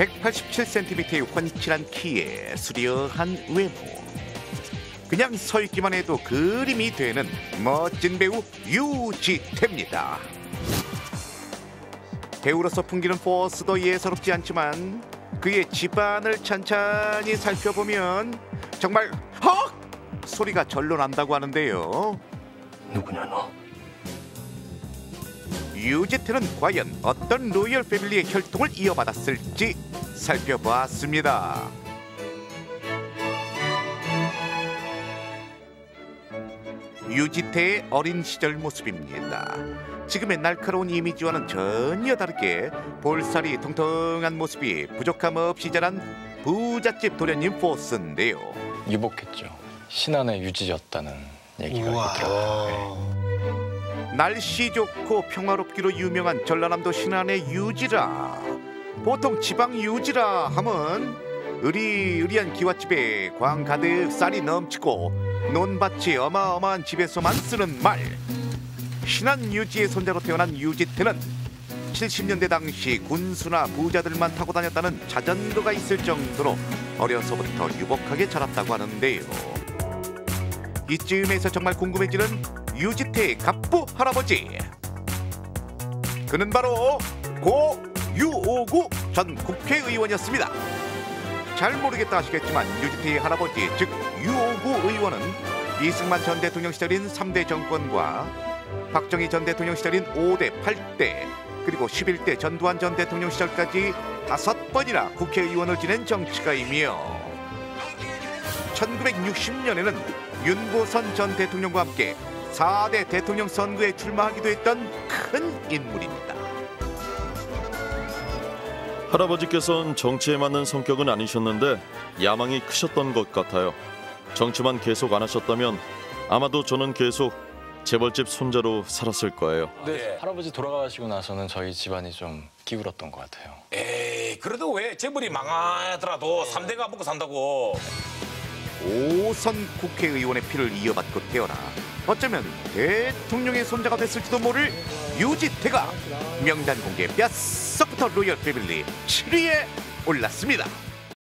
187cm의 훤칠한 키에 수려한 외모. 그냥 서 있기만 해도 그림이 되는 멋진 배우 유지태입니다. 배우로서 풍기는 포스도 예사롭지 않지만 그의 집안을 찬찬히 살펴보면 정말 헉 소리가 절로 난다고 하는데요. 누구냐 너? 유지태는 과연 어떤 로열 패밀리의 혈통을 이어받았을지 살펴보았습니다. 유지태의 어린 시절 모습입니다. 지금의 날카로운 이미지와는 전혀 다르게 볼살이 통통한 모습이 부족함 없이 자란 부잣집 도련님 포스인데요. 유복했죠. 신안의 유지였다는 얘기가 있더라고요. 네. 날씨 좋고 평화롭기로 유명한 전라남도 신안의 유지라 보통 지방 유지라 하면 으리으리한 기와집에 광 가득 쌀이 넘치고 논밭이 어마어마한 집에서만 쓰는 말 신안 유지의 손자로 태어난 유지태는 70년대 당시 군수나 부자들만 타고 다녔다는 자전거가 있을 정도로 어려서부터 유복하게 자랐다고 하는데요 이쯤에서 정말 궁금해지는 유지태의 갑부 할아버지. 그는 바로 고 유오구 전 국회의원이었습니다. 잘 모르겠다 하시겠지만 유지태의 할아버지 즉 유오구 의원은 이승만 전 대통령 시절인 3대 정권과 박정희 전 대통령 시절인 5대 8대 그리고 11대 전두환 전 대통령 시절까지 다섯 번이나 국회의원을 지낸 정치가이며 1960년에는 윤보선 전 대통령과 함께 4대 대통령 선거에 출마하기도 했던 큰 인물입니다. 할아버지께서는 정치에 맞는 성격은 아니셨는데 야망이 크셨던 것 같아요. 정치만 계속 안 하셨다면 아마도 저는 계속 재벌집 손자로 살았을 거예요. 네. 할아버지 돌아가시고 나서는 저희 집안이 좀 기울었던 것 같아요. 에이 그래도 왜 재벌이 망하더라도 삼대가 먹고 산다고 5선 국회의원의 피를 이어받고 태어나 어쩌면 대통령의 손자가 됐을지도 모를 유지태가 명단 공개 뼛속부터 로열 패밀리 7위에 올랐습니다.